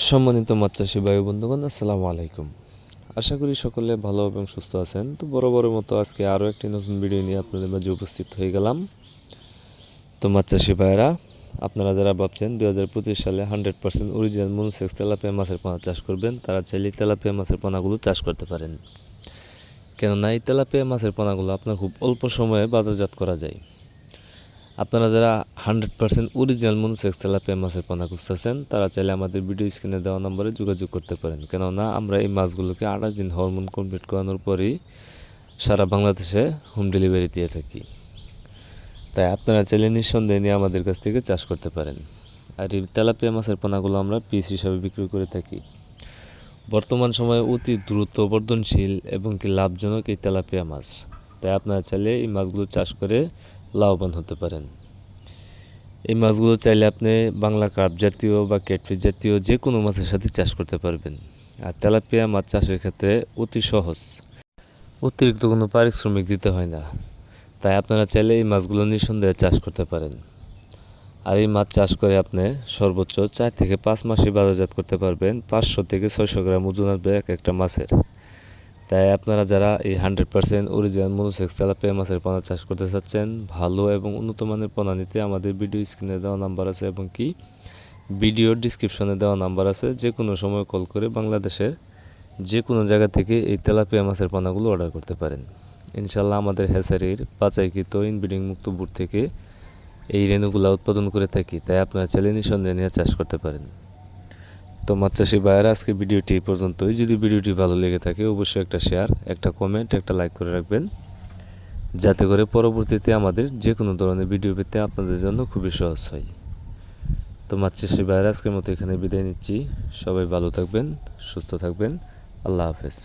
সম্মানিত চাষি ভাই বন্ধুগণ, আসসালামু আলাইকুম। আশা করি সকলে ভালো এবং সুস্থ আছেন। তো বড় বড় মতো আজকে আরও একটি নতুন ভিডিও নিয়ে আপনাদের মাঝে উপস্থিত হয়ে গেলাম। তো মাছ চাষি ভাইয়েরা, আপনারা যারা ভাবছেন দু হাজার পঁচিশ সালে hundred percent original monosex tilapia মাছের পোনা চাষ করবেন, তারা চাইলে তেলাপিয়া মাছের পোনাগুলো চাষ করতে পারেন। কেননা এই তেলাপিয়া মাছের পোনাগুলো আপনার খুব অল্প সময়ে বাজারজাত করা যায়। আপনারা যারা hundred percent original monosex tilapia মাছের পোনা খুঁজতেছেন, তারা চাইলে আমাদের ভিডিও স্ক্রিনে দেওয়া নম্বরে যোগাযোগ করতে পারেন। কেননা আমরা এই মাছগুলোকে আঠাশ দিন হরমোন কমপ্লিট করানোর পরই সারা বাংলাদেশে হোম ডেলিভারি দিয়ে থাকি। তাই আপনারা চাইলে নিঃসন্দেহে নিয়ে আমাদের কাছ থেকে চাষ করতে পারেন। আর এই তেলাপিয়া মাছের পোনাগুলো আমরা পিস হিসাবে বিক্রি করে থাকি। বর্তমান সময়ে অতি দ্রুত বর্ধনশীল এবং কি লাভজনক এই তেলাপিয়া মাছ। তাই আপনারা চাইলে এই মাছগুলো চাষ করে লাভবান হতে পারেন। এই মাছগুলো চাইলে আপনি বাংলা কার্প জাতীয় বা ক্যাটফিস জাতীয় যে কোনো মাছের সাথে চাষ করতে পারবেন। আর তেলাপিয়া মাছ চাষের ক্ষেত্রে অতি সহজ। অতিরিক্ত কোনো পারিশ্রমিক দিতে হয় না। তাই আপনারা চাইলে এই মাছগুলো নিঃসন্দেহে চাষ করতে পারেন। আর এই মাছ চাষ করে আপনি সর্বোচ্চ চার থেকে পাঁচ মাসে বাজারজাত করতে পারবেন। পাঁচশো থেকে ছয়শো গ্রাম ওজন আসবে এক একটা মাছের। তাই আপনারা যারা এই hundred percent original monosex tilapia মাছের পোনা চাষ করতে চাচ্ছেন, ভালো এবং উন্নত মানের পোনা নিতে আমাদের ভিডিও স্ক্রিনে দেওয়া নাম্বার আছে এবং কি ভিডিওর ডিসক্রিপশনে দেওয়া নাম্বার আছে। যে কোনো সময় কল করে বাংলাদেশের যে কোনো জায়গা থেকে এই তেলাপিয়া মাছের পোনাগুলো অর্ডার করতে পারেন। ইনশাল্লাহ আমাদের হেসারির বাচাইকৃত ইনব্রিডিং মুক্ত বুট থেকে এই রেণুগুলা উৎপাদন করে থাকি, তাই আপনারা চ্যালেঞ্জ নিঃসন্দেহে নিয়ে চাষ করতে পারেন। তো মাছ ভাইয়েরা আজকে ভিডিওটি এই পর্যন্তই। যদি ভিডিওটি ভালো লেগে থাকে, অবশ্যই একটা শেয়ার একটা কমেন্ট একটা লাইক করে রাখবেন। যাতে করে পরবর্তীতে আমাদের যে কোনো ধরনের ভিডিও পেতে আপনাদের জন্য খুবই সহজ হয়। তো মাছ ভাইয়েরা, আজকের মতো এখানে বিদায় নিচ্ছি। সবাই ভালো থাকবেন, সুস্থ থাকবেন। আল্লাহ হাফেজ।